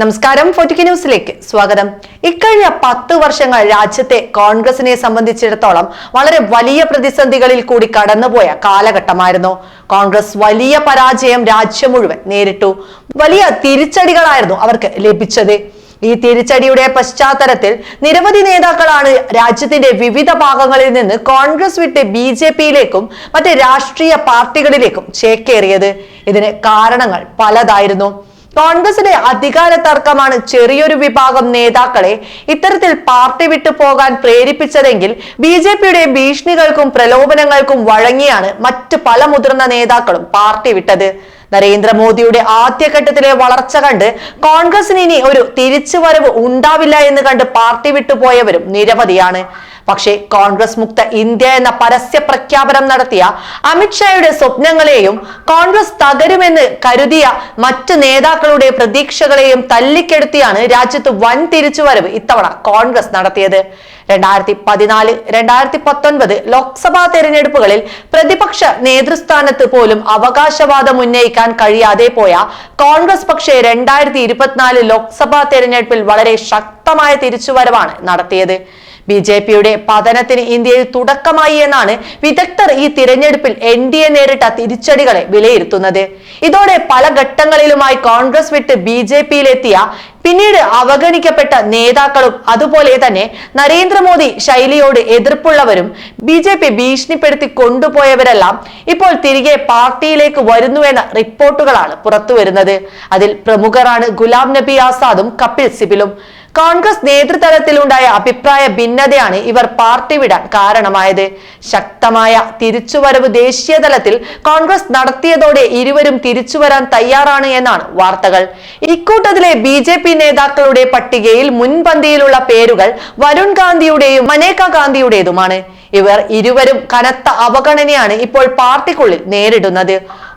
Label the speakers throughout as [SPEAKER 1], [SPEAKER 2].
[SPEAKER 1] നമസ്കാരം ഫോർട്ടിക്ക് ന്യൂസിലേക്ക് സ്വാഗതം. ഇക്കഴിഞ്ഞ പത്ത് വർഷങ്ങൾ രാജ്യത്തെ കോൺഗ്രസിനെ സംബന്ധിച്ചിടത്തോളം വളരെ വലിയ പ്രതിസന്ധികളിൽ കൂടി കടന്നുപോയ കാലഘട്ടമായിരുന്നു. കോൺഗ്രസ് വലിയ പരാജയം രാജ്യം മുഴുവൻ നേരിട്ടു. വലിയ തിരിച്ചടികളായിരുന്നു അവർക്ക് ലഭിച്ചത്. ഈ തിരിച്ചടിയുടെ പശ്ചാത്തലത്തിൽ നിരവധി നേതാക്കളാണ് രാജ്യത്തിന്റെ വിവിധ ഭാഗങ്ങളിൽ നിന്ന് കോൺഗ്രസ് വിട്ട് ബി ജെ പിയിലേക്കും മറ്റ് രാഷ്ട്രീയ പാർട്ടികളിലേക്കും ചേക്കേറിയത്. ഇതിന് കാരണങ്ങൾ പലതായിരുന്നു. കോൺഗ്രസിന്റെ അധികാര തർക്കമാണ് ചെറിയൊരു വിഭാഗം നേതാക്കളെ ഇത്തരത്തിൽ പാർട്ടി വിട്ടു പോകാൻ പ്രേരിപ്പിച്ചതെങ്കിൽ ബി ജെ പിയുടെ ഭീഷണികൾക്കും പ്രലോഭനങ്ങൾക്കും വഴങ്ങിയാണ് മറ്റ് പല മുതിർന്ന നേതാക്കളും പാർട്ടി വിട്ടത്. നരേന്ദ്രമോദിയുടെ ആദ്യഘട്ടത്തിലെ വളർച്ച കണ്ട് കോൺഗ്രസിന് ഇനി ഒരു തിരിച്ചുവരവ് ഉണ്ടാവില്ല എന്ന് കണ്ട് പാർട്ടി വിട്ടുപോയവരും നിരവധിയാണ്. പക്ഷേ കോൺഗ്രസ് മുക്ത ഇന്ത്യ എന്ന പരസ്യ പ്രഖ്യാപനം നടത്തിയ അമിത്ഷായുടെ സ്വപ്നങ്ങളെയും കോൺഗ്രസ് തകരുമെന്ന് കരുതിയ മറ്റ് നേതാക്കളുടെ പ്രതീക്ഷകളെയും തല്ലിക്കെടുത്തിയാണ് രാജ്യത്ത് വൻ തിരിച്ചുവരവ് ഇത്തവണ കോൺഗ്രസ് നടത്തിയത്. രണ്ടായിരത്തി പതിനാല് രണ്ടായിരത്തി പത്തൊൻപത് ലോക്സഭാ തെരഞ്ഞെടുപ്പുകളിൽ പ്രതിപക്ഷ നേതൃസ്ഥാനത്ത് പോലും അവകാശവാദം ഉന്നയിക്കാൻ കഴിയാതെ പോയ കോൺഗ്രസ് പക്ഷേ രണ്ടായിരത്തി ഇരുപത്തിനാല് ലോക്സഭാ തെരഞ്ഞെടുപ്പിൽ വളരെ ശക്തമായ തിരിച്ചുവരവാണ് നടത്തിയത്. ബി ജെ പിയുടെ പതനത്തിന് ഇന്ത്യയിൽ തുടക്കമായി എന്നാണ് വിദഗ്ധർ ഈ തിരഞ്ഞെടുപ്പിൽ എൻ ഡി എ നേരിട്ട തിരിച്ചടികളെ വിലയിരുത്തുന്നത്. ഇതോടെ പല ഘട്ടങ്ങളിലുമായി കോൺഗ്രസ് വിട്ട് ബി ജെ പിയിലെത്തിയ പിന്നീട് അവഗണിക്കപ്പെട്ട നേതാക്കളും അതുപോലെ തന്നെ നരേന്ദ്രമോദി ശൈലിയോട് എതിർപ്പുള്ളവരും ബി ജെ പി ഭീഷണിപ്പെടുത്തി കൊണ്ടുപോയവരെല്ലാം ഇപ്പോൾ തിരികെ പാർട്ടിയിലേക്ക് വരുന്നുവെന്ന റിപ്പോർട്ടുകളാണ് പുറത്തുവരുന്നത്. അതിൽ പ്രമുഖരാണ് ഗുലാം നബി ആസാദും കപിൽ സിബിലും. കോൺഗ്രസ് നേതൃതലത്തിലുണ്ടായ അഭിപ്രായ ഭിന്നതയാണ് ഇവർ പാർട്ടി വിടാൻ കാരണമായത്. ശക്തമായ തിരിച്ചുവരവ് ദേശീയ തലത്തിൽ കോൺഗ്രസ് നടത്തിയതോടെ ഇരുവരും തിരിച്ചുവരാൻ തയ്യാറാണ് എന്നാണ് വാർത്തകൾ. ഇക്കൂട്ടത്തിലെ ബി ജെ പി നേതാക്കളുടെ പട്ടികയിൽ മുൻപന്തിയിലുള്ള പേരുകൾ വരുൺ ഗാന്ധിയുടെയും മനേക ഗാന്ധിയുടേതുമാണ്. ഇവർ ഇരുവരും കനത്ത അവഗണനയാണ് ഇപ്പോൾ പാർട്ടിക്കുള്ളിൽ നേരിടുന്നത്.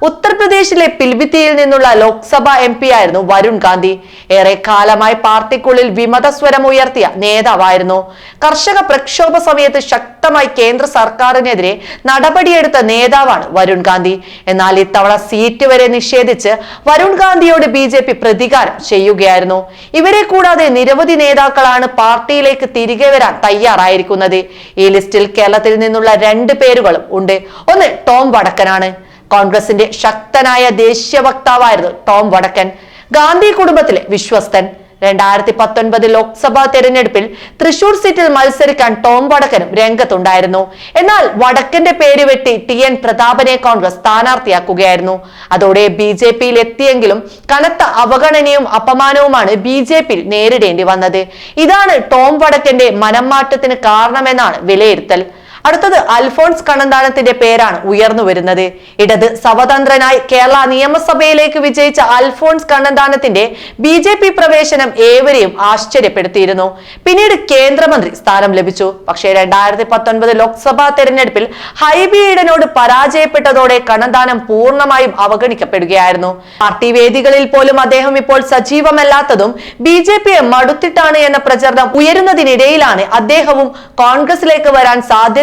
[SPEAKER 1] ഉത്തർപ്രദേശിലെ പിൽബിത്തിയിൽ നിന്നുള്ള ലോക്സഭാ എം പി ആയിരുന്നു വരുൺ ഗാന്ധി. ഏറെ കാലമായി പാർട്ടിക്കുള്ളിൽ വിമതസ്വരം ഉയർത്തിയ നേതാവായിരുന്നു. കർഷക പ്രക്ഷോഭ സമയത്ത് ശക്തമായി കേന്ദ്ര സർക്കാരിനെതിരെ നടപടിയെടുത്ത നേതാവാണ് വരുൺ ഗാന്ധി. എന്നാൽ ഇത്തവണ സീറ്റ് വരെ നിഷേധിച്ച് വരുൺ ഗാന്ധിയോട് ബി ജെ പി പ്രതികാരം ചെയ്യുകയായിരുന്നു. ഇവരെ കൂടാതെ നിരവധി നേതാക്കളാണ് പാർട്ടിയിലേക്ക് തിരികെ വരാൻ തയ്യാറായിരിക്കുന്നത്. ഈ ലിസ്റ്റിൽ കേരളത്തിൽ നിന്നുള്ള രണ്ട് പേരുകളും ഉണ്ട്. ഒന്ന് ടോം വടക്കനാണ്. കോൺഗ്രസിന്റെ ശക്തനായ ദേശീയ വക്താവായിരുന്നു ടോം വടക്കൻ. ഗാന്ധി കുടുംബത്തിലെ വിശ്വസ്തൻ. രണ്ടായിരത്തി പത്തൊൻപത് ലോക്സഭാ തെരഞ്ഞെടുപ്പിൽ തൃശൂർ സീറ്റിൽ മത്സരിക്കാൻ ടോം വടക്കനും രംഗത്തുണ്ടായിരുന്നു. എന്നാൽ വടക്കന്റെ പേര് വെട്ടി ടി എൻ പ്രതാപനെ കോൺഗ്രസ് സ്ഥാനാർത്ഥിയാക്കുകയായിരുന്നു. അതോടെ ബി ജെ പിയിൽ എത്തിയെങ്കിലും കനത്ത അവഗണനയും അപമാനവുമാണ് ബി ജെ പിയിൽ നേരിടേണ്ടി വന്നത്. ഇതാണ് ടോം വടക്കന്റെ മനംമാറ്റത്തിന് കാരണമെന്നാണ് വിലയിരുത്തൽ. അടുത്തത് അൽഫോൺസ് കണ്ണന്താനത്തിന്റെ പേരാണ് ഉയർന്നു വരുന്നത്. ഇടത് സ്വതന്ത്രനായി കേരള നിയമസഭയിലേക്ക് വിജയിച്ച അൽഫോൺസ് കണ്ണന്താനത്തിന്റെ ബി ജെ പി പ്രവേശനം ഏവരെയും ആശ്ചര്യപ്പെടുത്തിയിരുന്നു. പിന്നീട് കേന്ദ്രമന്ത്രി സ്ഥാനം ലഭിച്ചു. പക്ഷേ രണ്ടായിരത്തി പത്തൊൻപത് ലോക്സഭാ തെരഞ്ഞെടുപ്പിൽ ഹൈബി ഈഡനോട് പരാജയപ്പെട്ടതോടെ കണ്ണന്താനം പൂർണമായും അവഗണിക്കപ്പെടുകയായിരുന്നു. പാർട്ടി വേദികളിൽ പോലും അദ്ദേഹം ഇപ്പോൾ സജീവമല്ലാത്തതും ബി ജെ പിയെ മടുത്തിട്ടാണ് എന്ന പ്രചരണം ഉയരുന്നതിനിടയിലാണ് അദ്ദേഹവും കോൺഗ്രസിലേക്ക് വരാൻ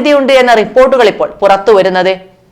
[SPEAKER 1] സാധ്യതയുണ്ട് എന്ന റിപ്പോർട്ടുകൾ ഇപ്പോൾ പുറത്തു വരുന്നത്.